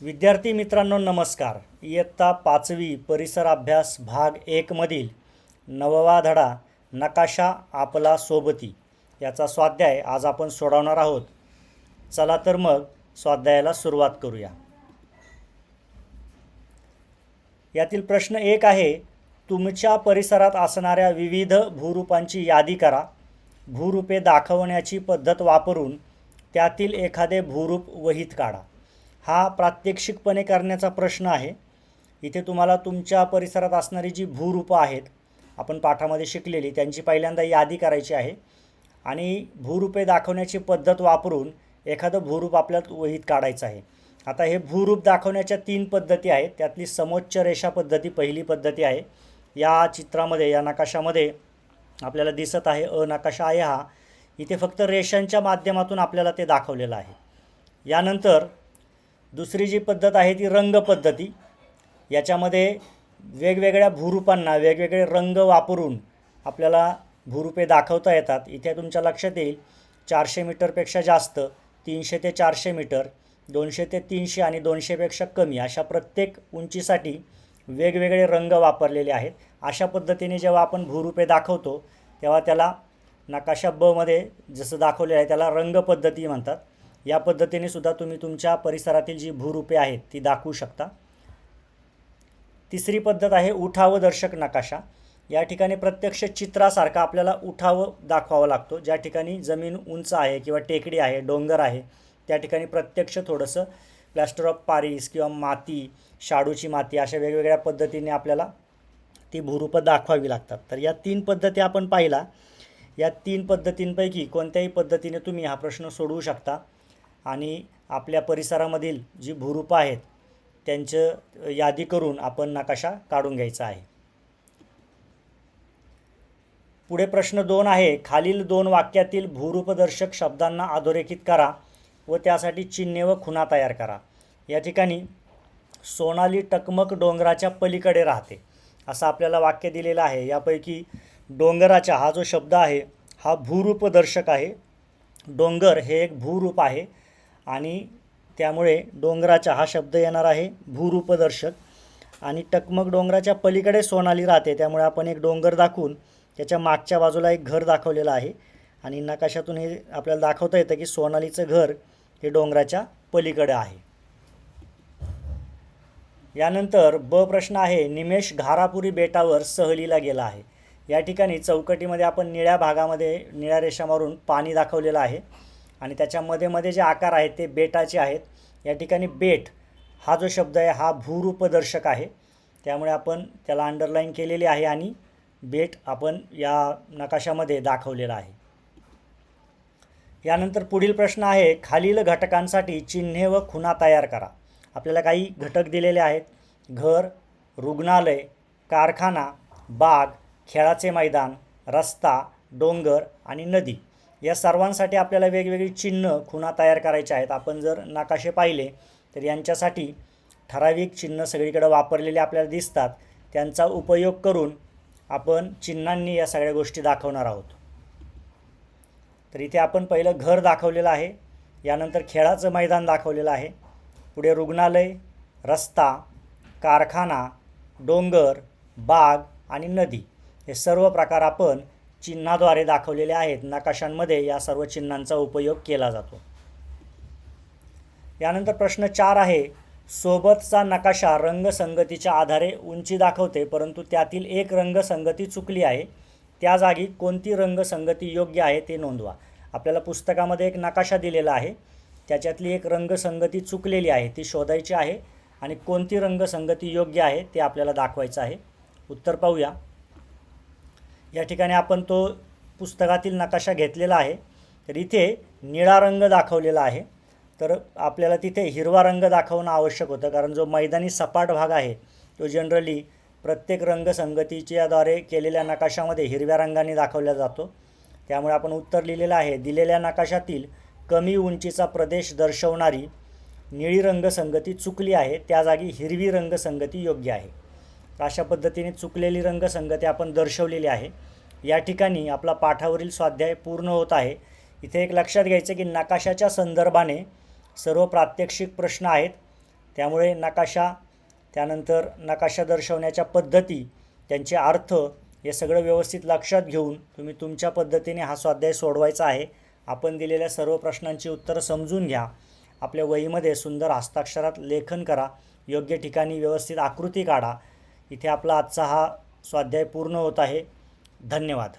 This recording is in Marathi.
विद्यार्थी मित्रांनो नमस्कार. इयत्ता पाचवी परिसर अभ्यास भाग एकमधील नववा धडा नकाशा आपला सोबती याचा स्वाध्याय आज आपण सोडवणार आहोत. चला तर मग स्वाध्यायाला सुरुवात करूया. यातील प्रश्न एक आहे तुमच्या परिसरात असणाऱ्या विविध भूरूपांची यादी करा. भूरूपे दाखवण्याची पद्धत वापरून त्यातील एखादे भूरूप वहीत काढा. हा प्रात्यक्षिकपणे करण्याचा प्रश्न आहे. इथे तुम्हाला तुमच्या परिसरात असणारी जी भूरूपं आहेत आपण पाठामध्ये शिकलेली त्यांची पहिल्यांदा यादी करायची आहे. आणि भूरूपे दाखवण्याची पद्धत वापरून एखादं भूरूप आपल्या वहीत काढायचं आहे. आता हे भूरूप दाखवण्याच्या तीन पद्धती आहेत. त्यातली समोच्च रेषा पद्धती पहिली पद्धती आहे. या चित्रामध्ये या नकाशामध्ये आपल्याला दिसत आहे अ नकाशा आहे हा. इथे फक्त रेषांच्या माध्यमातून आपल्याला ते दाखवलेलं आहे. यानंतर दुसरी जी पद्धत आहे ती रंग पद्धती. याच्यामध्ये वेगवेगळ्या भूरूपांना वेगवेगळे रंग वापरून आपल्याला भूरूपे दाखवता येतात. इथे तुमच्या लक्षात येईल चारशे मीटरपेक्षा जास्त तीनशे ते चारशे मीटर दोनशे ते तीनशे आणि दोनशेपेक्षा कमी अशा प्रत्येक उंचीसाठी वेगवेगळे रंग वापरलेले आहेत. अशा पद्धतीने जेव्हा आपण भूरूपे दाखवतो तेव्हा त्याला नकाशा बमध्ये जसं दाखवलेलं आहे त्याला रंग पद्धती म्हणतात. या पद्धतीने सुद्धा तुम्ही तुमच्या परिसरातील जी भूरूपे आहेत ती दाखवू शकता. तिसरी पद्धत आहे उठावदर्शक नकाशा. या ठिकाणी प्रत्यक्ष चित्रासारखा आपल्याला उठाव दाखवावा लागतो. ज्या ठिकाणी जमीन उंच आहे किंवा टेकडी आहे डोंगर आहे त्या ठिकाणी प्रत्यक्ष थोडंसं प्लॅस्टर ऑफ पारिस किंवा माती शाडूची माती अशा वेगवेगळ्या पद्धतीने आपल्याला ती भूरूपं दाखवावी लागतात. तर या तीन पद्धती आपण पाहिला. या तीन पद्धतींपैकी कोणत्याही पद्धतीने तुम्ही हा प्रश्न सोडवू शकता. आणि आपल्या परिसरामधील जी भूरूपं आहेत त्यांचं यादी करून आपण नकाशा काढून घ्यायचा आहे. पुढे प्रश्न दोन आहे खालील दोन वाक्यातील भूरूपदर्शक शब्दांना अधोरेखित करा व त्यासाठी चिन्हे व खुणा तयार करा. या ठिकाणी सोनाली टकमक डोंगराच्या पलीकडे राहते असं आपल्याला वाक्य दिलेलं आहे. यापैकी डोंगराचा हा जो शब्द आहे हा भूरूपदर्शक आहे. डोंगर हे एक भूरूप आहे आणि त्यामुळे डोंगराचा हा शब्द येणार आहे भूरूपदर्शक. आणि टकमक डोंगराच्या पलीकडे सोनाली राहते त्यामुळे आपण एक डोंगर दाखवून त्याच्या मागच्या बाजूला एक घर दाखवलेलं आहे. आणि नकाशातून हे आपल्याला दाखवता येतं की सोनालीचं घर हे डोंगराच्या पलीकडे आहे. यानंतर ब प्रश्न आहे निमेश घारापुरी बेटावर सहलीला गेला आहे. या ठिकाणी चौकटीमध्ये आपण निळ्या भागामध्ये निळ्या रेषा मारून पाणी दाखवलेलं आहे. आणि त्याच्यामध्ये मध्ये जे आकार आहेत ते बेटाचे आहेत. या ठिकाणी बेट हा जो शब्द आहे हा भूरूपदर्शक आहे. त्यामुळे आपण त्याला अंडरलाईन केलेली आहे आणि बेट आपण या नकाशामध्ये दाखवलेला आहे. यानंतर पुढील प्रश्न आहे खालील घटकांसाठी चिन्हे व खुणा तयार करा. आपल्याला काही घटक दिलेले आहेत. घर रुग्णालय कारखाना बाग खेळाचे मैदान रस्ता डोंगर आणि नदी. या सर्वांसाठी आपल्याला वेगवेगळी चिन्ह खुणा तयार करायचे आहेत. आपण जर नकाशे पाहिले तर यांच्यासाठी ठराविक चिन्ह सगळीकडे वापरलेले आपल्याला दिसतात. त्यांचा उपयोग करून आपण चिन्हांनी या सगळ्या गोष्टी दाखवणार आहोत. तर इथे आपण पहिलं घर दाखवलेलं आहे. यानंतर खेळाचं मैदान दाखवलेलं आहे. पुढे रुग्णालय रस्ता कारखाना डोंगर बाग आणि नदी. हे सर्व प्रकार आपण चिन्हाद्वारे दाखवलेले आहेत. नकाशांमध्ये या सर्व चिन्हांचा उपयोग केला जातो. यानंतर प्रश्न चार आहे सोबतचा नकाशा रंगसंगतीच्या आधारे उंची दाखवते परंतु त्यातील एक रंगसंगती चुकली आहे. त्या जागी कोणती रंगसंगती योग्य आहे ते नोंदवा. आपल्याला पुस्तकामध्ये एक नकाशा दिलेला आहे. त्याच्यातली एक रंगसंगती चुकलेली आहे ती शोधायची आहे आणि कोणती रंगसंगती योग्य आहे ते आपल्याला दाखवायचं आहे. उत्तर पाहूया. या ठिकाणी आपण तो पुस्तकातील नकाशा घेतलेला आहे. तर इथे निळा रंग दाखवलेला आहे. तर आपल्याला तिथे हिरवा रंग दाखवणं आवश्यक होतं. कारण जो मैदानी सपाट भाग आहे तो जनरली प्रत्येक रंगसंगतीच्याद्वारे केलेल्या नकाशामध्ये हिरव्या रंगाने दाखवला जातो. त्यामुळे आपण उत्तर लिहिलेलं आहे दिलेल्या नकाशातील कमी उंचीचा प्रदेश दर्शवणारी निळी रंगसंगती चुकली आहे. त्या जागी हिरवी रंगसंगती योग्य आहे. अशा पद्धतीने चुकलेली रंगसंगती आपण दर्शवलेली आहे. या ठिकाणी आपला पाठावरील स्वाध्याय पूर्ण होत आहे. इथे एक लक्षात घ्यायचं की नकाशाच्या संदर्भाने सर्व प्रात्यक्षिक प्रश्न आहेत. त्यामुळे नकाशा त्यानंतर नकाशा दर्शवण्याच्या पद्धती त्यांचे अर्थ हे सगळं व्यवस्थित लक्षात घेऊन तुम्ही तुमच्या पद्धतीने हा स्वाध्याय सोडवायचा आहे. आपण दिलेल्या सर्व प्रश्नांची उत्तरं समजून घ्या. आपल्या वहीमध्ये सुंदर हस्ताक्षरात लेखन करा. योग्य ठिकाणी व्यवस्थित आकृती काढा. इथे आपला आजचा हा स्वाध्याय पूर्ण होत आहे. धन्यवाद.